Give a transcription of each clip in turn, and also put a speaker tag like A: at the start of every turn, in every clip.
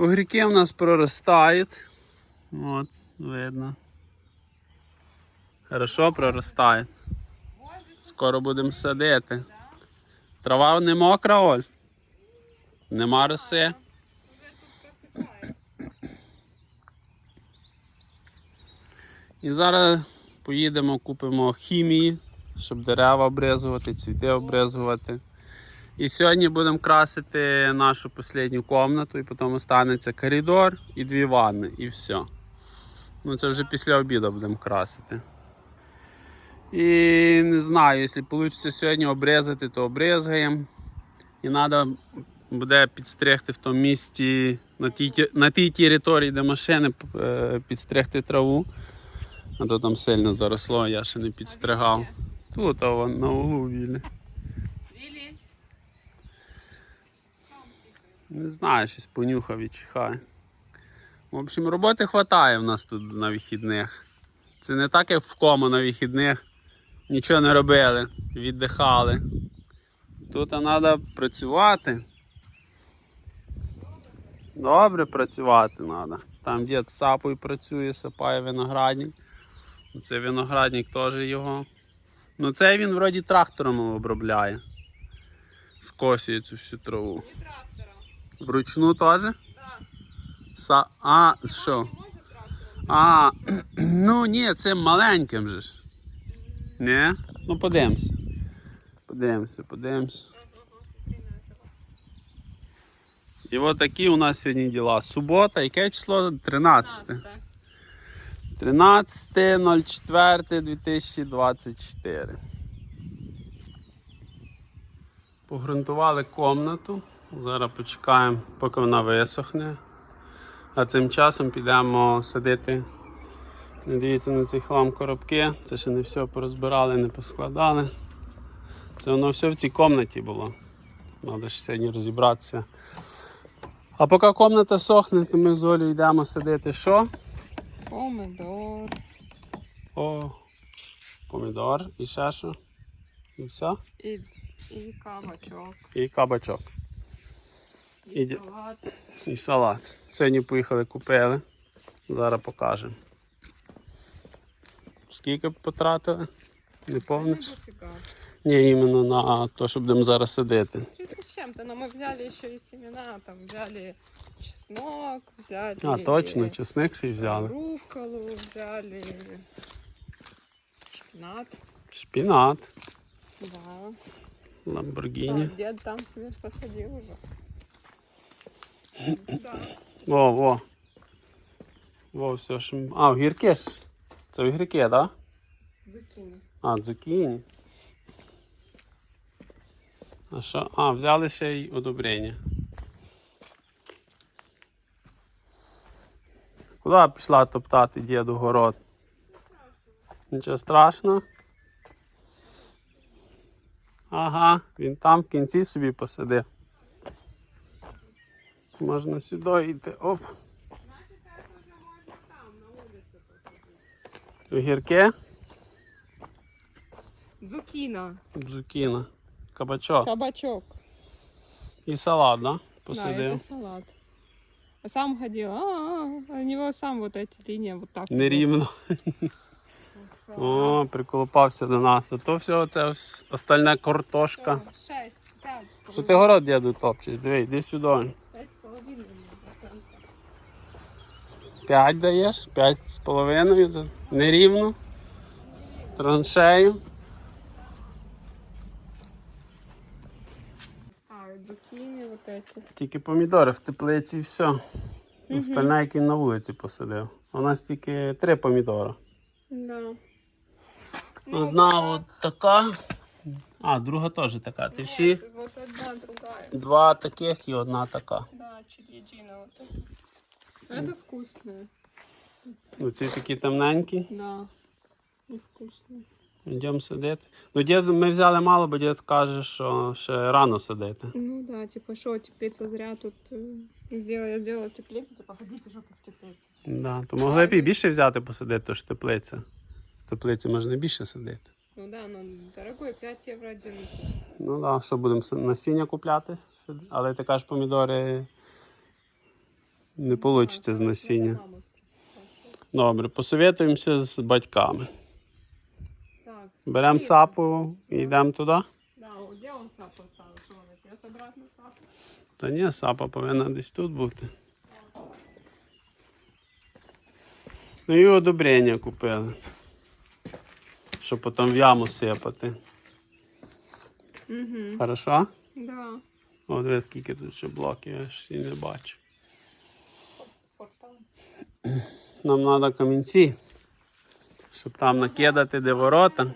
A: Огірки у нас проростають. От, видно. Хорошо проростають. Скоро будемо садити. Трава не мокра, Оль? Нема роси. І зараз поїдемо, купимо хімії, щоб дерева обрізувати, цвіти обрізувати. І сьогодні будемо красити нашу останню кімнату, і потім останеться коридор і дві ванни, і все. Ну це вже після обіду будемо красити. І не знаю, якщо вийде сьогодні обрізати, то обрізаємо. І треба буде підстригти в тому місці, на тій, на тій території, де машини, е, підстригти траву. А то там сильно заросло, я ще не підстригав. Тут а вон, на углу вілі. Не знаю, щось понюхав і чихає. В общем, роботи вистачає в нас тут на вихідних. Це не так, як в кому на вихідних. Нічого не робили, віддихали. Тут треба працювати. Добре працювати треба. Там дід сапою працює, сапає виноградник. Це виноградник теж його. Ну цей він вроді трактором обробляє. Скосює цю всю траву. Вручну теж?
B: Так.
A: Са... А, що? А, ну ні, це маленьким же ж. Ні? Ну подивимося. Подивимося, подивимося. І от такі у нас сьогодні діла. Субота, яке число? 13. 13.04.2024. Погрунтували комнату. Зараз почекаємо, поки вона висохне. А цим часом підемо садити. Не дивіться на цей хлам коробки. Це ще не все порозбирали, не поскладали. Це воно все в цій кімнаті було. Треба ж сьогодні розібратися. А поки кімната сохне, то ми з Олею йдемо садити що?
B: Помидор.
A: О, помідор і ще що. І все.
B: І, і кабачок.
A: І кабачок.
B: І
A: Іде-
B: салат.
A: І салат. Сьогодні поїхали купили. Зараз покажемо. Скільки потратили? Не?
B: Дофига.
A: Ні, іменно на те, що будемо зараз садити.
B: Что-то с чем-то, но мы взяли еще и семена, там взяли чеснок, взяли...
A: А, точно, чесник ще й взяли.
B: Рукколу взяли, шпинат,
A: Шпінат,
B: да.
A: ламборгіні.
B: Дед там себе посадил уже. Да.
A: О, во. Во, все ж. А, огірки ж. Це огірки, так? Да?
B: Зукини.
A: А, цукіні. А що? А, взяли ще й одобрення. Куди пішла топтати діду город? Нічого страшного. Ага, він там в кінці собі посадив. Можна сюди йти. Оп. Огірки,
B: Зукина.
A: джукіна, кабачок.
B: Кабачок.
A: І салат, да?
B: Да, это салат. А сам ходил, А, -а, -а. у него сам вот эти линии вот так.
A: Нерівно. О, приколупався до нас. А то все це ос- остальна картошка.
B: Шесть, пять.
A: Що ти город діду топчеш? Диви, йди сюди.
B: Пять
A: даєш, п'ять з половиною. за- Нерівно. Траншею. Тільки помідори в теплиці і все. Остальне, які на вулиці посадив. У нас тільки три помідори.
B: Да.
A: Одна от така. А, друга теж така. Ти всі два таких і одна така
B: Да, чилиджина вот это. Это вкусное.
A: Оці такі темненькі.
B: Да. Невкусное.
A: Йдемо садити. Ну, дід, ми взяли мало, бо дід каже, що ще рано садити.
B: Ну да, типа, что, теплица зря тут э, сделала, я сделала теплицу, типа, ходите жопу в теплицу.
A: Да, то могли б і більше взяти посадити, то ж теплиця. В теплиці можна більше садити.
B: Ну да, но дорогой 5 евро один.
A: Ну так, да, що будемо с- насіння купляти? Сад- Але ти кажеш, помідори не вийде з насіння. Добре, посовітуємося з батьками. Беремо сапу і йдемо туди.
B: Где он сапу оставил? Что он отнес обратно сапу?
A: Та ні, сапа повинна десь тут бути. Ну і одобрення купили. Щоб потім в яму сипати.
B: Угу.
A: Хорошо?
B: Да.
A: О, дивись, скільки тут ще блоків, я ж всі не бачу. Нам треба камінці, щоб там накидати де ворота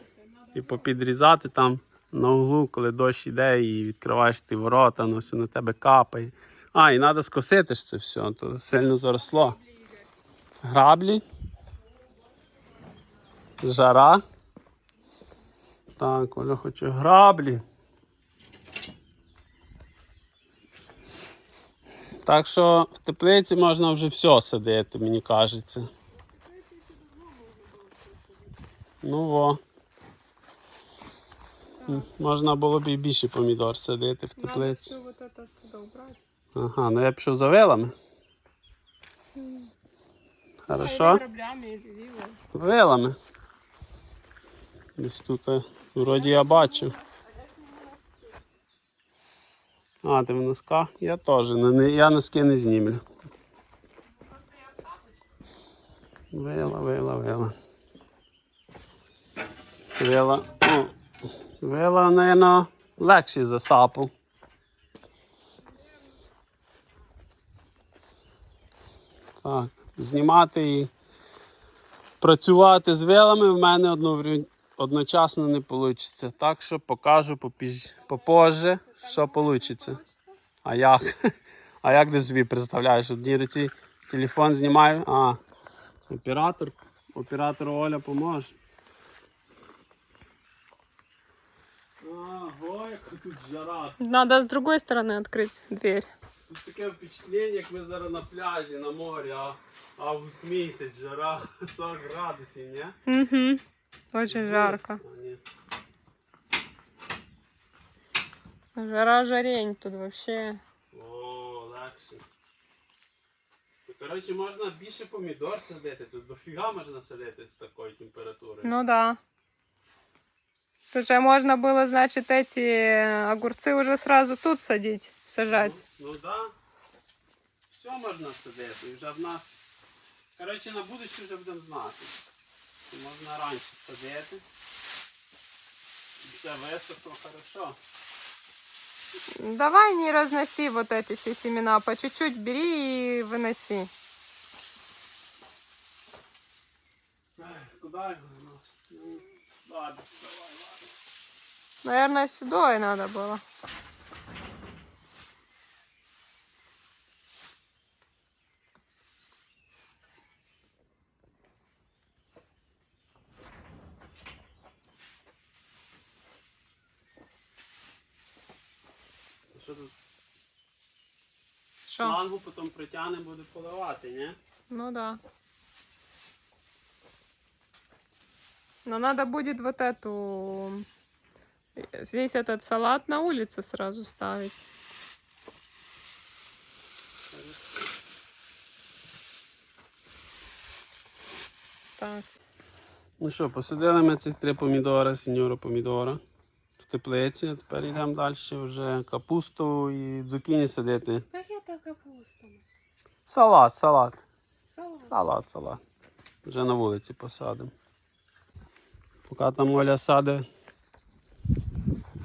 A: і попідрізати там на углу, коли дощ йде і відкриваєш ті ворота, воно все на тебе капає. А, і треба скосити ж це все, то сильно заросло. Граблі. Жара. Так, Оля хоче граблі. Так що в теплиці можна вже все садити, мені кажеться. Ну во. Можна було б і більше помідор садити в теплиці. Ага, ну я пішов за вилами. Хорошо? Вилами. Десь тут е, вроді я бачив. А, ти в носках? Я теж. Я носки не знімлю. Вила, вила, вила. Вила. Вила, мабуть, легші за сапу. Так, знімати і працювати з вилами в мене одночасно не вийде. Так що покажу попізь... попозже, що вийде. А як? А як ти собі представляєш? Одній руці телефон знімаю, а оператор, оператор Оля поможе. Ого, яка тут жара.
B: Надо с другой стороны открыть дверь.
A: Тут таке впечатлення, як ми зараз на пляжі, на морі, а август місяць, жара 40 градусів, ні?
B: Угу. Очень жарко.
A: А, ні.
B: Жара жарень тут вообще.
A: О, легше. Ну, Коротше, можна більше помідор садити, тут дофіга можна садити з такою температурою.
B: Ну да. Тут же можно было, значит, эти огурцы уже сразу тут садить, сажать.
A: Ну да. Все можна садити. І вже в нас. Коротше, на будущее вже будемо знати. Що можна раніше садити. І Все висохло хорошо.
B: Давай не разноси вот эти все семена, по чуть-чуть бери и выноси.
A: Ех, Куди його носити? Ну, ладно, давай, ладно.
B: Наверное, сюда и надо было.
A: Що тут?
B: Что?
A: Шлангу потім притягне, буде поливати, ні?
B: Ну да. Но надо будет вот эту... Здесь этот салат на улице сразу ставить. Так.
A: Ну що, посадили ми цих три помідори, сеньора помідора теплиці. А тепер йдемо далі вже капусту і цукіні садити.
B: Как это капуста?
A: Салат, салат.
B: Салат.
A: Салат, салат. Вже на вулиці посадимо. Поки там Оля саде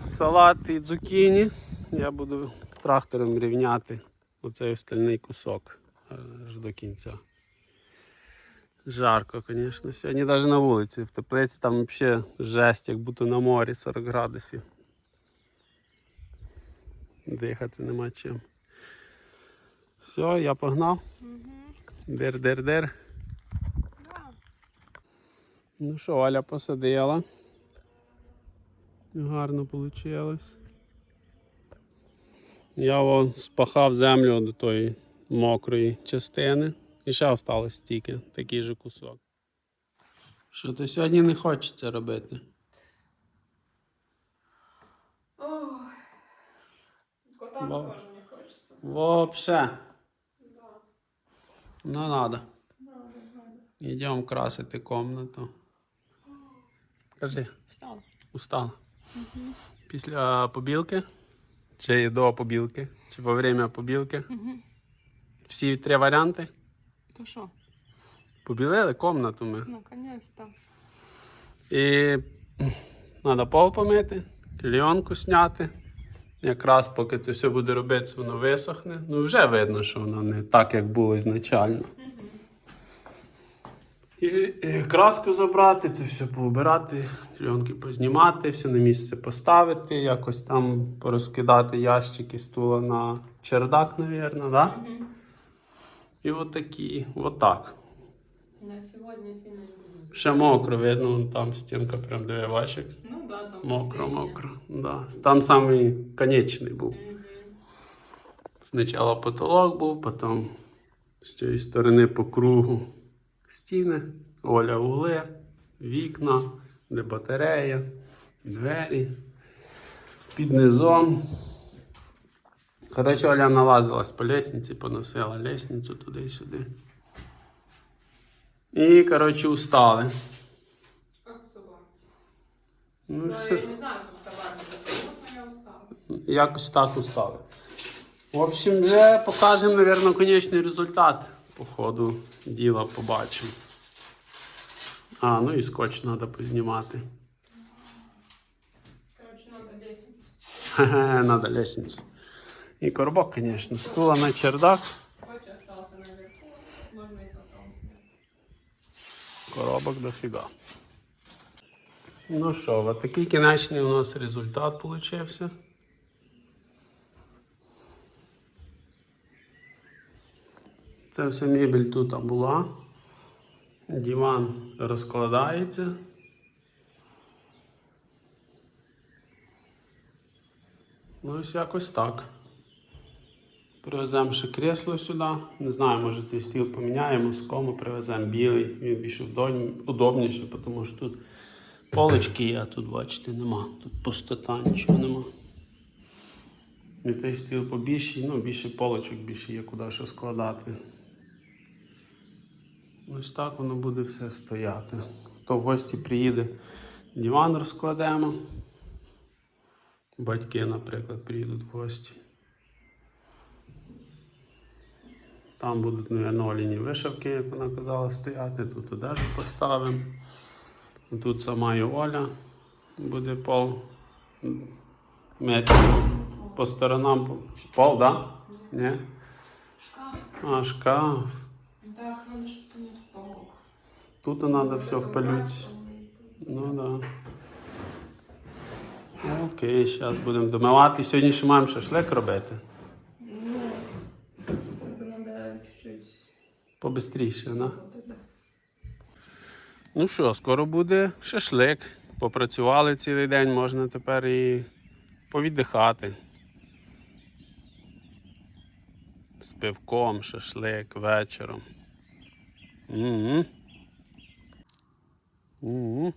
A: салат і цукіні, я буду трактором рівняти оцей остальний кусок е, аж до кінця. Жарко, звісно. Сьогодні навіть на вулиці, в теплиці там взагалі жесть, як будто на морі 40 градусів. Дихати нема чим. Все, я погнав. Дир-дир-дир.
B: Да.
A: Ну що, Оля посадила. Гарно вийшло. Я о, спахав землю до тої мокрої частини. І ще осталось тільки такий же кусок. Що то сьогодні не хочеться робити?
B: Котам
A: Ба-
B: тоже не хочется.
A: Вообще.
B: Да.
A: Ну, надо. Йдемо красити комнату. Кажи,
B: Встал.
A: устала. Після побілки? Чи до побілки? Чи во время побілки?
B: Угу.
A: Всі три варіанти?
B: То що?
A: Побілили комнату ми.
B: Наконец-то.
A: І треба пол помити, клійонку зняти. Якраз поки це все буде робитися, воно висохне. Ну, вже видно, що воно не так, як було ізначально. І, і краску забрати, це все поубирати, клійонки познімати, все на місце поставити, якось там порозкидати ящики стула на чердак, мабуть, да? І отакі, отак.
B: На сьогодні не буду.
A: Ще мокро, видно, там стінка прям диви, бачиш?
B: Ну да, там
A: Мокро,
B: последнє.
A: мокро. Да. Там самий конечний був.
B: Мгм.
A: Спочатку потолок був, потім з цієї сторони по кругу стіни, Оля угли, вікна, де батарея, двері, під низом. Коротше, Оля налазилась по лестниці, поносила лестницю туди і сюди. І, коротше, устали. Ну,
B: Ну,
A: все.
B: я не знаю, как собака. но я устала.
A: Якось так устали. В общем, вже покажемо, мабуть, конечний результат по ходу діла побачимо. А, ну і скотч треба познімати.
B: Короче, надо лестницу.
A: Хе-хе, Надо лестницю. І коробок, звісно, стула на чердак, коробок дофіга. Ну що, от такий кінечний у нас результат получився. Це вся мебель тут була. Диван розкладається. Ну, ось якось так. Привеземо ще кресло сюди. Не знаю, може цей стіл поміняємо, з кому привеземо білий. Він більш удобніше, тому що тут полички є, а тут, бачите, нема. Тут пустота, нічого нема. І той стіл побільший, ну, більше поличок, більше є куди що складати. Ось так воно буде все стояти. Хто в гості приїде, диван розкладемо. Батьки, наприклад, приїдуть в гості. Там будуть, мабуть, оліні вишивки, як вона казала, стояти. Тут одежу поставимо. Тут сама і Оля буде пол метрів по сторонам. Пол, так? Да? Ні?
B: Шкаф.
A: А, шкаф.
B: Так, надо, чтобы не помог.
A: Тут треба все впалюти. Ну да. Окей, зараз будемо домивати. Сьогодні ще маємо шашлик робити.
B: Ну, как бы надо чуть-чуть.
A: Побистріше,
B: на?
A: Ну що, скоро буде шашлик. Попрацювали цілий день, можна тепер і повіддихати. З пивком, шашлик вечором. Угу. Угу.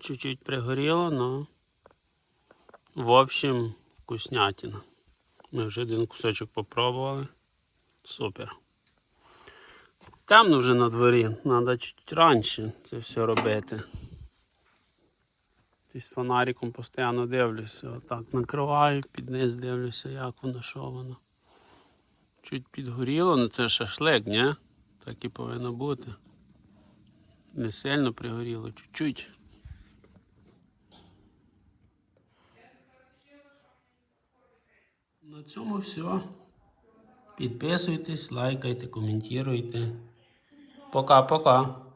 A: Чуть-чуть пригоріло, но в общем вкуснятина. Ми вже один кусочок попробували. Супер. Темно вже на дворі, треба чуть раніше це все робити. Ти з фонариком постійно дивлюся. Отак накриваю, під низ дивлюся, як воно, що воно. Чуть підгоріло, ну це шашлик, ні? Так і повинно бути. Не сильно пригоріло, чуть-чуть. На цьому все. Підписуйтесь, лайкайте, коментуйте. Пока-пока.